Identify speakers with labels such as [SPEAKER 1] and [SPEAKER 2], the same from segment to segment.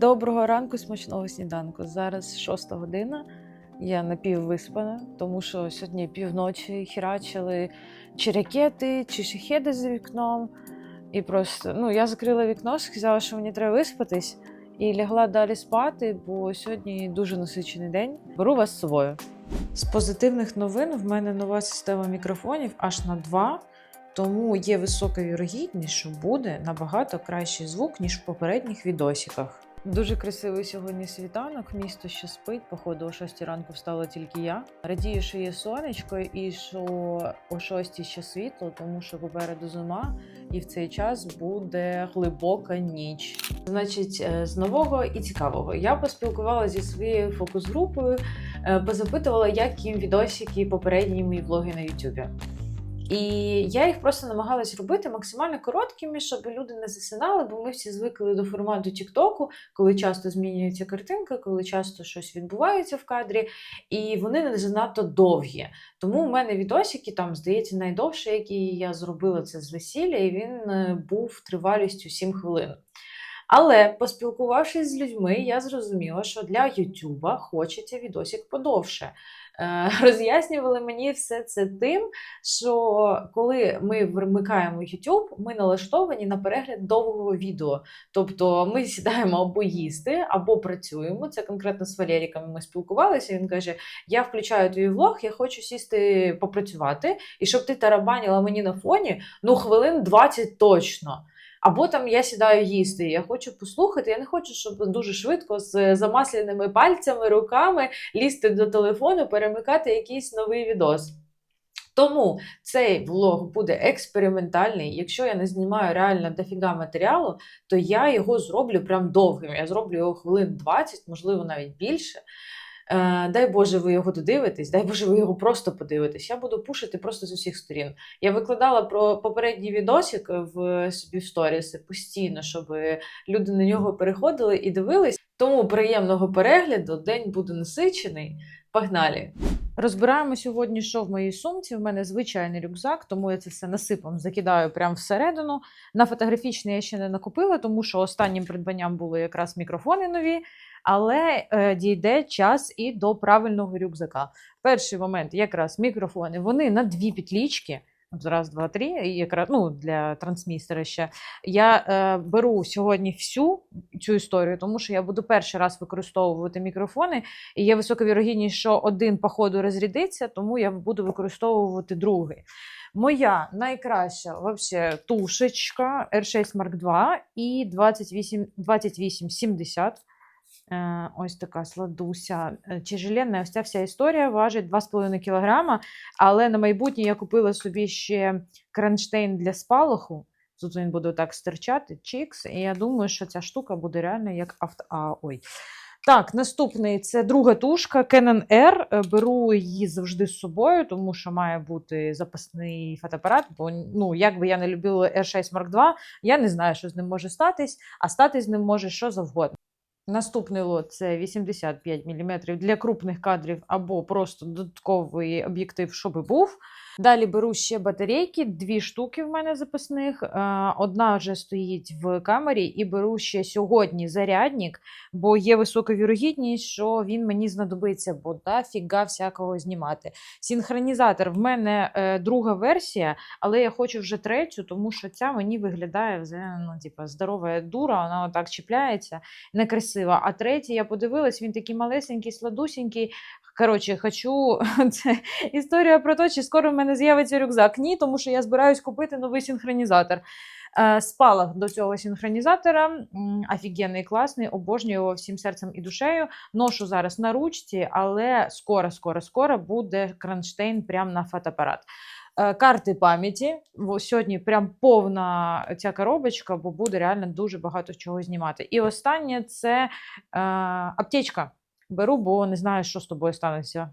[SPEAKER 1] Доброго ранку, смачного сніданку. Зараз 6 година. Я напіввиспана, тому що сьогодні півночі херачили чи ракети, чи шахеди за вікном. І просто ну, я закрила вікно, сказала, що мені треба виспатись, і лягла далі спати, бо сьогодні дуже насичений день. Беру вас з собою. З позитивних новин в мене нова система мікрофонів аж на два. Тому є висока вірогідність, що буде набагато кращий звук, ніж в попередніх відосиках. Дуже красивий сьогодні світанок, місто ще спить. Походу, о 6 ранку встала тільки я. Радію, що є сонечко, і що о 6 ще світло, тому що попереду зима, і в цей час буде глибока ніч. Значить, е, з нового і цікавого я поспілкувалася зі своєю фокус-групою, е, позапитувала, як їм відосики попередні мої влоги на Ютубі. І я їх просто намагалась робити максимально короткими, щоб люди не засинали, бо ми всі звикли до формату Тіктоку, коли часто змінюється картинка, коли часто щось відбувається в кадрі, і вони не занадто довгі. Тому в мене відосики, там, здається, найдовший, який я зробила це з весілля, і він е, був тривалістю 7 хвилин. Але поспілкувавшись з людьми, я зрозуміла, що для Ютуба хочеться відосик подовше. Е, Роз'яснювали мені все це тим, що коли ми вмикаємо YouTube, ми налаштовані на перегляд довгого відео. Тобто ми сідаємо або їсти, або працюємо. Це конкретно з Валеріком ми спілкувалися. Він каже: Я включаю твій влог, я хочу сісти попрацювати, і щоб ти тарабаніла мені на фоні ну хвилин 20 точно. Або там я сідаю їсти, я хочу послухати. Я не хочу, щоб дуже швидко з замасляними пальцями, руками лізти до телефону, перемикати якийсь новий відос. Тому цей влог буде експериментальний. Якщо я не знімаю реально дофіга матеріалу, то я його зроблю прям довгим. Я зроблю його хвилин 20, можливо, навіть більше. Е, Дай Боже, ви його додивитесь, дай Боже, ви його просто подивитесь. Я буду пушити просто з усіх сторін. Я викладала про попередній відосик в собі в сторіси постійно, щоб люди на нього переходили і дивились. Тому приємного перегляду, день буде насичений. Погнали! Розбираємо сьогодні, що в моїй сумці. В мене звичайний рюкзак, тому я це все насипом закидаю прямо всередину. На фотографічний я ще не накупила, тому що останнім придбанням були якраз мікрофони нові. Але е, дійде час і до правильного рюкзака. Перший момент якраз мікрофони. Вони на дві петлічки. Раз, два, три, якраз ну, для трансмістера ще. Я е, беру сьогодні всю цю історію, тому що я буду перший раз використовувати мікрофони, і є висока вірогідність, що один по ходу розрядиться, тому я буду використовувати другий. Моя найкраща вообще тушечка R6 Mark II і 28, 2870. Е, Ось така сладуся. Е, Тяжеленна, ось ця вся історія важить 2,5 кг, але на майбутнє я купила собі ще кронштейн для спалаху. Тут він буде так стирчати, чікс, і я думаю, що ця штука буде реально як авто. А, ой. Так, наступний це друга тушка Canon R. Е, Беру її завжди з собою, тому що має бути запасний фотоапарат. Бо ну, як би я не любила R6 Mark II, я не знаю, що з ним може статись, а статись з ним може що завгодно. Наступний лот це 85 мм для крупних кадрів або просто додатковий об'єктив, щоб був. Далі беру ще батарейки, дві штуки в мене запасних. Е, Одна вже стоїть в камері, і беру ще сьогодні зарядник, бо є висока вірогідність, що він мені знадобиться, бо дофіга всякого знімати. Синхронізатор в мене е, друга версія, але я хочу вже третю, тому що ця мені виглядає ну, типа, здорова дура, вона отак чіпляється, некрасива. А третій я подивилась, він такий малесенький, сладусенький. Коротше, хочу. Це історія про те, чи скоро в мене з'явиться рюкзак. Ні, тому що я збираюсь купити новий синхронізатор. Е, Спалах до цього синхронізатора офігенний, класний, обожнюю його всім серцем і душею. Ношу зараз на ручці, але скоро, скоро, скоро буде кронштейн прямо на фотоапарат. Е, Карти пам'яті. Сьогодні прям повна ця коробочка, бо буде реально дуже багато чого знімати. І останнє це е, аптечка. Беру, бо не знаю, що з тобою станеться.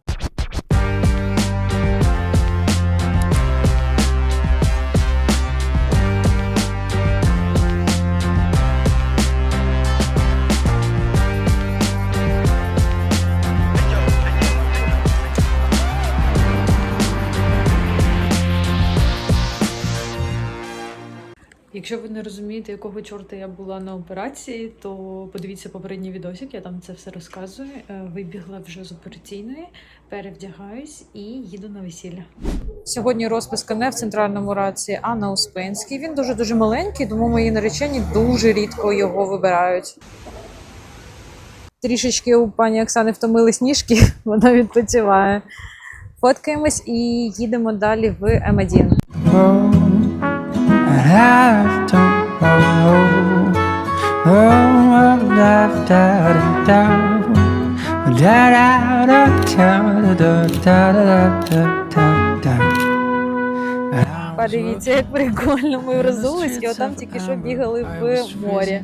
[SPEAKER 2] Якщо ви не розумієте, якого чорта я була на операції, то подивіться попередній відосик, я там це все розказую. Е, вибігла вже з операційної, перевдягаюсь і їду на весілля.
[SPEAKER 1] Сьогодні розписка не в центральному раці, а на Успенській. Він дуже дуже маленький, тому мої наречені дуже рідко його вибирають. Трішечки у пані Оксани втомились ніжки, вона відпочиває. Фоткаємось і їдемо далі в М1.
[SPEAKER 3] And I don't know. Oh, da da da da. Da da da da da da da da da da.
[SPEAKER 1] Подивіться, як прикольно ми розулись, і отам тільки що бігали в морі.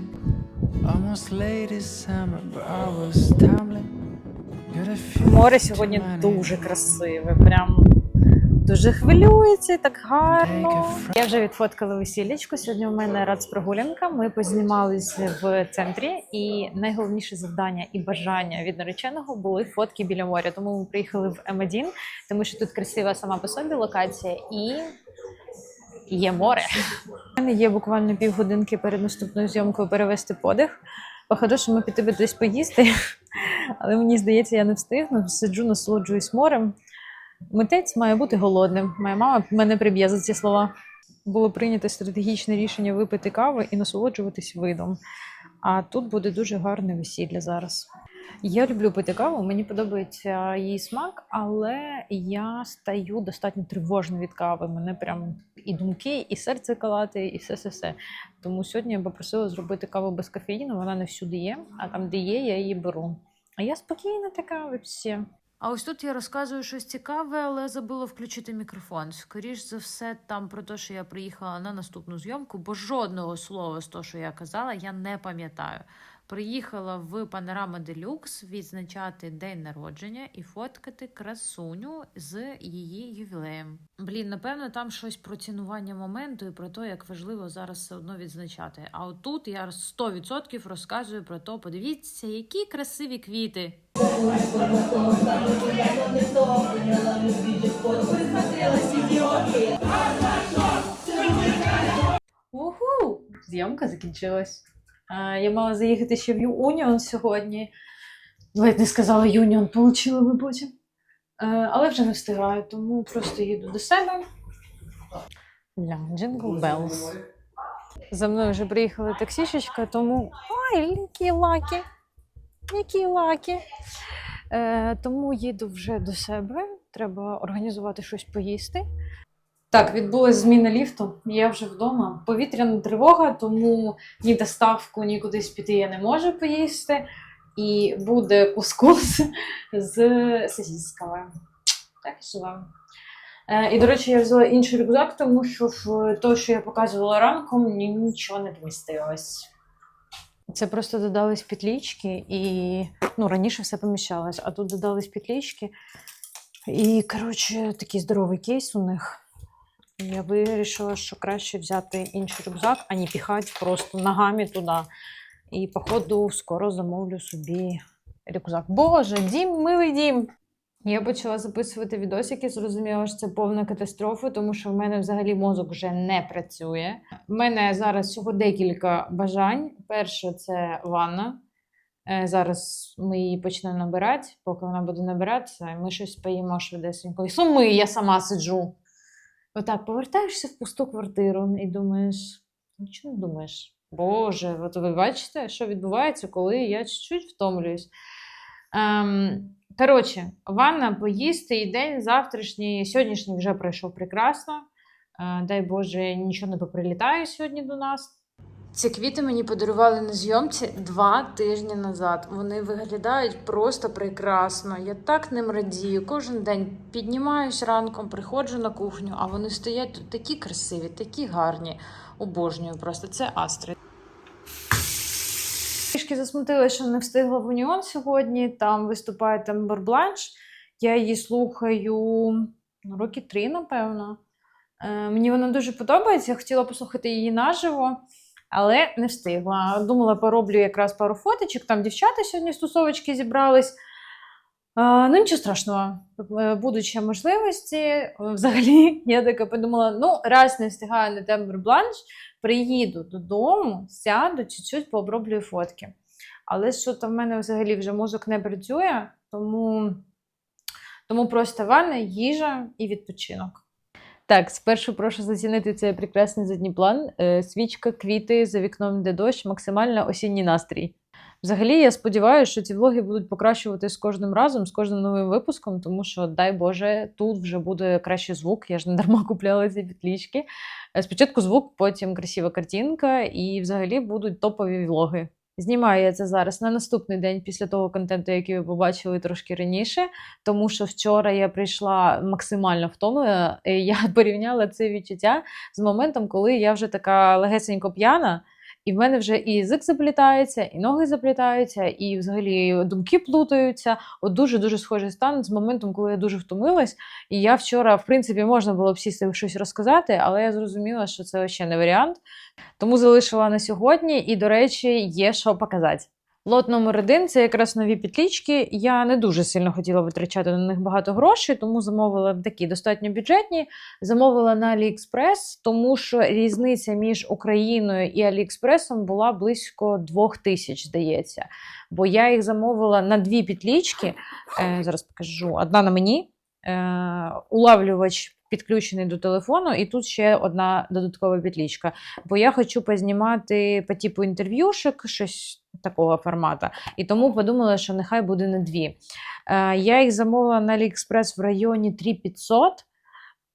[SPEAKER 1] Море сьогодні дуже красиве, прям дуже хвилюється, і так гарно. Я вже відфоткала весіллячку. Сьогодні у мене рацпрогулянка. Ми познімалися в центрі, і найголовніше завдання і бажання від нареченого були фотки біля моря. Тому ми приїхали в М1, тому що тут красива сама по собі локація і. Є море. У мене є буквально півгодинки перед наступною зйомкою перевести подих. По-хорошому піти би десь поїсти, але мені здається, я не встигну. Сиджу, насолоджуюсь морем. Митець має бути голодним. Моя мама мене приб'є за ці слова. Було прийнято стратегічне рішення випити кави і насолоджуватись видом. А тут буде дуже гарне весілля зараз. Я люблю пити каву, мені подобається її смак, але я стаю достатньо тривожно від кави. Мене прям і думки, і серце калати, і все все все. Тому сьогодні я попросила зробити каву без кофеїну. Вона не всюди є, а там, де є, я її беру. А я спокійна така вообще. А ось тут я розказую щось цікаве, але забула включити мікрофон. Скоріш за все, там про те, що я приїхала на наступну зйомку, бо жодного слова з того, що я казала, я не пам'ятаю. Приїхала в Панорама Делюкс відзначати день народження і фоткати красуню з її ювілеєм. Блін, напевно, там щось про цінування моменту і про те, як важливо зараз все одно відзначати. А отут я 100% розказую про те, подивіться, які красиві квіти. Уху! Зйомка закінчилась. Я мала заїхати ще в Юніон сьогодні. Ледь не сказала Юніон, получила би потім. Е, але вже не встигаю, тому просто їду до себе. Джингл Беллс. За мною вже приїхала таксішечка, тому. Ай, які лаки! Які лаки! Е, тому їду вже до себе. Треба організувати щось поїсти. Так, відбулася зміна ліфту. Я вже вдома. Повітряна тривога, тому ні доставку, ні кудись піти я не можу поїсти. І буде кускус з сосісками. Так і живемо. Е, і, до речі, я взяла інший рюкзак, тому що в те, що я показувала ранком, ні- нічого не вмістилось. Це просто додались петлічки, і ну, раніше все поміщалось, а тут додались петлічки. І, коротше, такий здоровий кейс у них. Я вирішила, що краще взяти інший рюкзак, а не піхати просто ногами туди. І, походу, скоро замовлю собі рюкзак. Боже, дім, милий дім! Я почала записувати відосики, зрозуміла, що це повна катастрофа, тому що в мене взагалі мозок вже не працює. У мене зараз всього декілька бажань. Перше це ванна. Е, Зараз ми її почнемо набирати. Поки вона буде набиратися, ми щось поїмо швидесенько. Суми, я сама сиджу. Отак повертаєшся в пусту квартиру і думаєш, нічого не думаєш. Боже, от ви бачите, що відбувається, коли я чуть-чуть втомлююсь. Ем, коротше, ванна, поїсти і день завтрашній, сьогоднішній вже пройшов прекрасно. Е, дай Боже, нічого не поприлітає сьогодні до нас. Ці квіти мені подарували на зйомці два тижні назад. Вони виглядають просто прекрасно. Я так ним радію. Кожен день піднімаюсь ранком, приходжу на кухню, а вони стоять тут такі красиві, такі гарні. Обожнюю просто. Це астри. Трішки засмутила, що не встигла в Уніон сьогодні. Там виступає Тембер Бланш. Я її слухаю ну, роки три, напевно. Е, мені вона дуже подобається. Я хотіла послухати її наживо, але не встигла. Думала, пороблю якраз пару фоточок. Там дівчата сьогодні з тусовочки зібрались. Ну, нічого страшного. Е, Будуть ще можливості. Е, Взагалі, я така подумала: ну, раз не встигаю на тембр бланш, приїду додому, сяду, чуть-чуть пооброблюю фотки. Але що там в мене взагалі вже мозок не працює, тому, тому просто ванна, їжа і відпочинок. Так, спершу прошу зацінити цей прекрасний задній план. Е, Свічка, квіти, за вікном де дощ, максимально осінній настрій. Взагалі, я сподіваюся, що ці влоги будуть покращувати з кожним разом, з кожним новим випуском, тому що, дай Боже, тут вже буде кращий звук. Я ж не дарма купляла ці підлічки. Е, Спочатку звук, потім красива картинка, і взагалі будуть топові влоги. Знімаю я це зараз на наступний день після того контенту, який ви побачили трошки раніше, тому що вчора я прийшла максимально втомлена. і Я порівняла це відчуття з моментом, коли я вже така легесенько п'яна. І в мене вже і язик заплітається, і ноги заплітаються, і взагалі думки плутаються. От дуже дуже схожий стан з моментом, коли я дуже втомилась. І я вчора, в принципі, можна було б сісти щось розказати, але я зрозуміла, що це ще не варіант. Тому залишила на сьогодні, і, до речі, є що показати. Лот номер один це якраз нові петлічки. Я не дуже сильно хотіла витрачати на них багато грошей, тому замовила такі достатньо бюджетні. Замовила на AliExpress, тому що різниця між Україною і Аліекспресом була близько двох тисяч, здається. Бо я їх замовила на дві петлічки. Е, зараз покажу. Одна на мені, е, улавлювач підключений до телефону, і тут ще одна додаткова петлічка. Бо я хочу познімати по типу інтерв'юшек, щось такого формату. І тому подумала, що нехай буде на дві. Е, я їх замовила на AliExpress в районі 3500.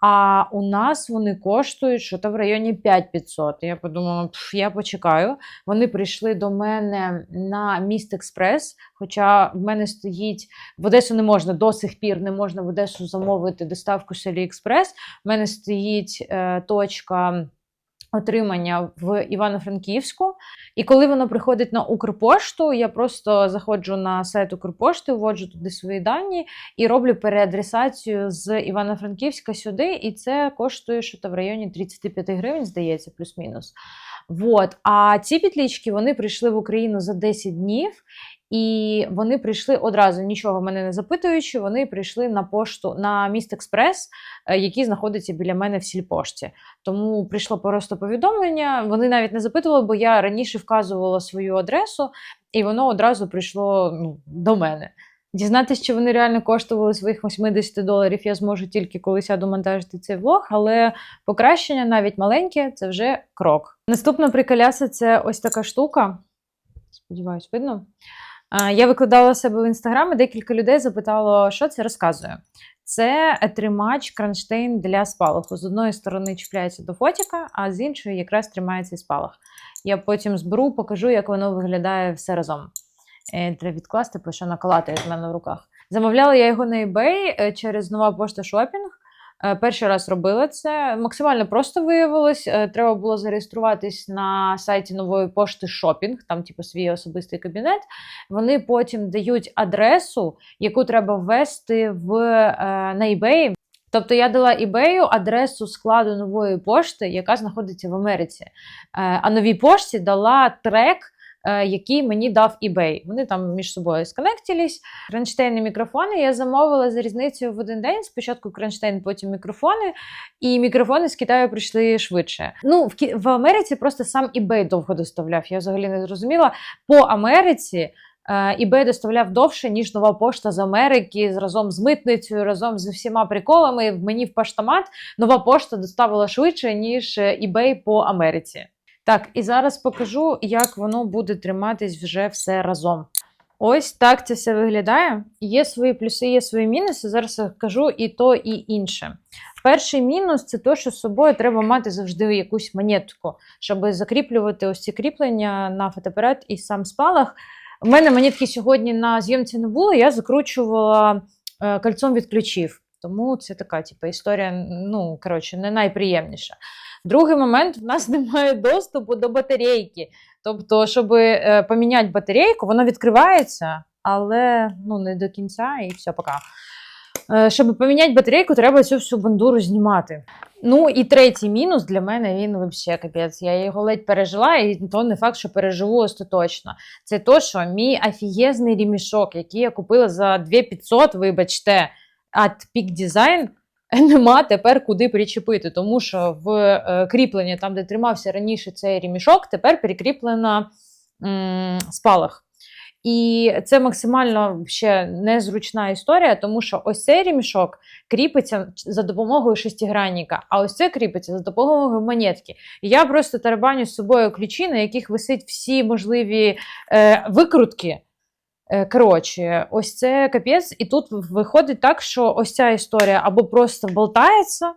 [SPEAKER 1] А у нас вони коштують що то в районі 5500. Я подумала, «Пф, я почекаю. Вони прийшли до мене на Міст Експрес. Хоча в мене стоїть в Одесу не можна до сих пір, не можна в Одесу замовити доставку з AliExpress. В мене стоїть е, точка отримання в Івано-Франківську. І коли воно приходить на Укрпошту, я просто заходжу на сайт Укрпошти, вводжу туди свої дані і роблю переадресацію з Івано-Франківська сюди, і це коштує що в районі 35 гривень, здається, плюс-мінус. Вот. А ці петлічки вони прийшли в Україну за 10 днів. І вони прийшли одразу, нічого мене не запитуючи, вони прийшли на пошту на міст Експрес, е, який знаходиться біля мене в сільпошті. Тому прийшло просто повідомлення. Вони навіть не запитували, бо я раніше вказувала свою адресу, і воно одразу прийшло ну, до мене. Дізнатися, чи вони реально коштували своїх 80 доларів, я зможу тільки коли сяду монтажити цей влог, але покращення навіть маленьке це вже крок. Наступна приколяса це ось така штука. Сподіваюсь, видно. Я викладала себе в інстаграм, і декілька людей запитало, що це розказує. Це тримач кронштейн для спалаху. З одної сторони чіпляється до фотіка, а з іншої якраз тримається спалах. Я потім зберу, покажу, як воно виглядає все разом. Е, Треба відкласти, бо що накалати в мене в руках. Замовляла я його на eBay е, через нова пошта шопінг. Е, Перший раз робила це. Максимально просто виявилось. Е, Треба було зареєструватись на сайті нової пошти шопінг, там, типу, свій особистий кабінет. Вони потім дають адресу, яку треба ввести в, е, на eBay. Тобто я дала eBay адресу складу нової пошти, яка знаходиться в Америці. А новій пошті дала трек. Е, Який мені дав eBay. Вони там між собою сконектились. І мікрофони я замовила за різницею в один день. Спочатку кронштейн, потім мікрофони. І мікрофони з Китаю прийшли швидше. Ну, в, Ки- в Америці просто сам eBay довго доставляв. Я взагалі не зрозуміла. По Америці е, eBay доставляв довше, ніж нова пошта з Америки, разом з митницею, разом з всіма приколами. Мені в поштомат нова пошта доставила швидше, ніж е, eBay по Америці. Так, і зараз покажу, як воно буде триматись вже все разом. Ось так це все виглядає. Є свої плюси, є свої мінуси. Зараз я кажу і то, і інше. Перший мінус це те, що з собою треба мати завжди якусь монетку, щоб закріплювати ось ці кріплення на фотоапарат і сам спалах. У мене монетки сьогодні на зйомці не було, я закручувала е, кольцом від ключів. Тому це така типу, історія, ну, коротше, не найприємніша. Другий момент: в нас немає доступу до батарейки. Тобто, щоб е, поміняти батарейку, вона відкривається, але ну, не до кінця, і все, пока. Е, Щоб поміняти батарейку, треба цю всю бандуру знімати. Ну і третій мінус для мене він взагалі капець. Я його ледь пережила, і то не факт, що переживу остаточно. Це то, що мій офігезний ремішок, який я купила за 2500, вибачте, от Peak Design, нема тепер куди причепити, тому що в е, кріпленні, там, де тримався раніше цей ремішок, тепер перекріплено м, спалах. І це максимально ще незручна історія, тому що ось цей ремішок кріпиться за допомогою шестигранника, а ось це кріпиться за допомогою монетки. І я просто тарабаню з собою ключі, на яких висить всі можливі е, викрутки. Е, Коротше, ось це капець, і тут виходить так, що ось ця історія або просто болтається,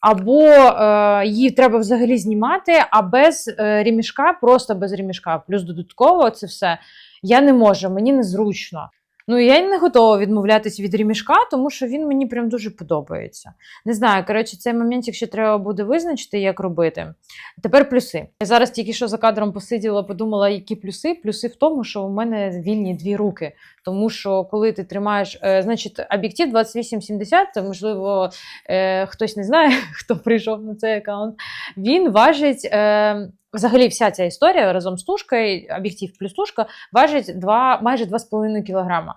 [SPEAKER 1] або е, її треба взагалі знімати, а без е, ремішка, просто без ремішка. Плюс додатково це все я не можу, мені незручно. Ну, я не готова відмовлятись від ремішка, тому що він мені прям дуже подобається. Не знаю, коротше, цей момент, якщо треба буде визначити, як робити. Тепер плюси. Я зараз тільки що за кадром посиділа, подумала, які плюси. Плюси в тому, що у мене вільні дві руки. Тому що коли ти тримаєш, е, значить, об'єктив 2870, це можливо е, хтось не знає, хто прийшов на цей аккаунт. Він важить. Е, Взагалі, вся ця історія разом з тушкою, об'єктив плюс тушка, важить 2, майже 2,5 кг.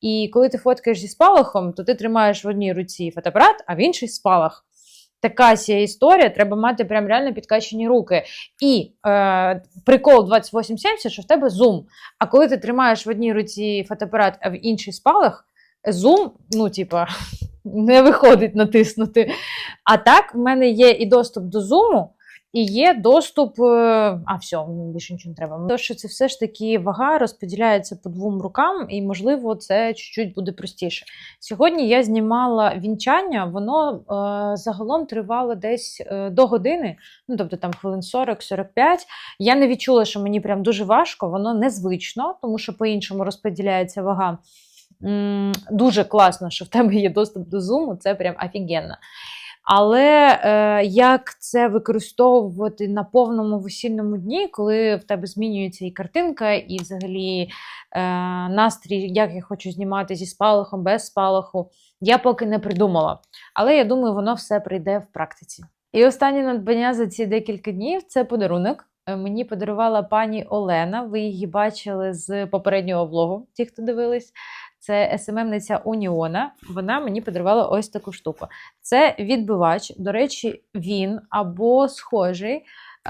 [SPEAKER 1] І коли ти фоткаєш зі спалахом, то ти тримаєш в одній руці фотоапарат, а в іншій спалах. Така сія історія, треба мати прям реально підкачені руки. І е, прикол 2870, що в тебе зум. А коли ти тримаєш в одній руці фотоапарат, а в іншій спалах, зум, ну, типа, не виходить натиснути. А так, в мене є і доступ до зуму, і є доступ. е, А, все, мені більше нічого не треба. То, що це все ж таки вага розподіляється по двом рукам, і, можливо, це чуть-чуть буде простіше. Сьогодні я знімала вінчання, воно е, загалом тривало десь е, до години, ну тобто там хвилин 40-45. Я не відчула, що мені прям дуже важко, воно незвично, тому що по-іншому розподіляється вага. Дуже класно, що в тебе є доступ до зуму, це прям офігенно. Але е, як це використовувати на повному весільному дні, коли в тебе змінюється і картинка, і взагалі е, настрій, як я хочу знімати зі спалахом, без спалаху, я поки не придумала. Але я думаю, воно все прийде в практиці. І останнє надбання за ці декілька днів це подарунок. Е, Мені подарувала пані Олена. Ви її бачили з попереднього влогу, ті, хто дивились. Це СММниця Уніона. Вона мені подарувала ось таку штуку. Це відбивач. До речі, він або схожий. е,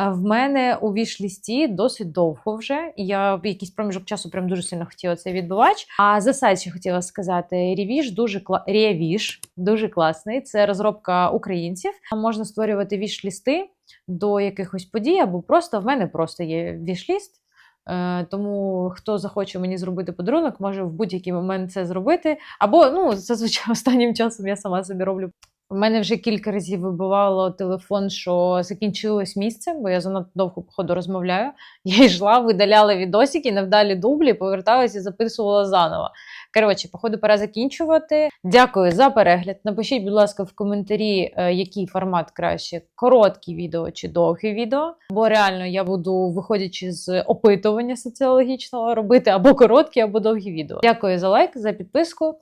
[SPEAKER 1] В мене у віш-лісті досить довго вже. Я в якийсь проміжок часу прям дуже сильно хотіла цей відбивач. А за сайт ще хотіла сказати: Ревіш дуже кла... Ревіш дуже класний. Це розробка українців. Можна створювати віш-лісти до якихось подій, або просто в мене просто є віш-ліст. Е, Тому хто захоче мені зробити подарунок, може в будь-який момент це зробити. Або ну зазвичай останнім часом я сама собі роблю. У мене вже кілька разів вибивало телефон, що закінчилось місце, бо я занадто довго походу розмовляю. Я йшла, видаляла відосики, невдалі дублі, поверталася і записувала заново. Коротше, походу, пора закінчувати. Дякую за перегляд. Напишіть, будь ласка, в коментарі, е, який формат краще: короткі відео чи довгі відео. Бо реально я буду, виходячи з опитування соціологічного, робити або короткі, або довгі відео. Дякую за лайк, за підписку.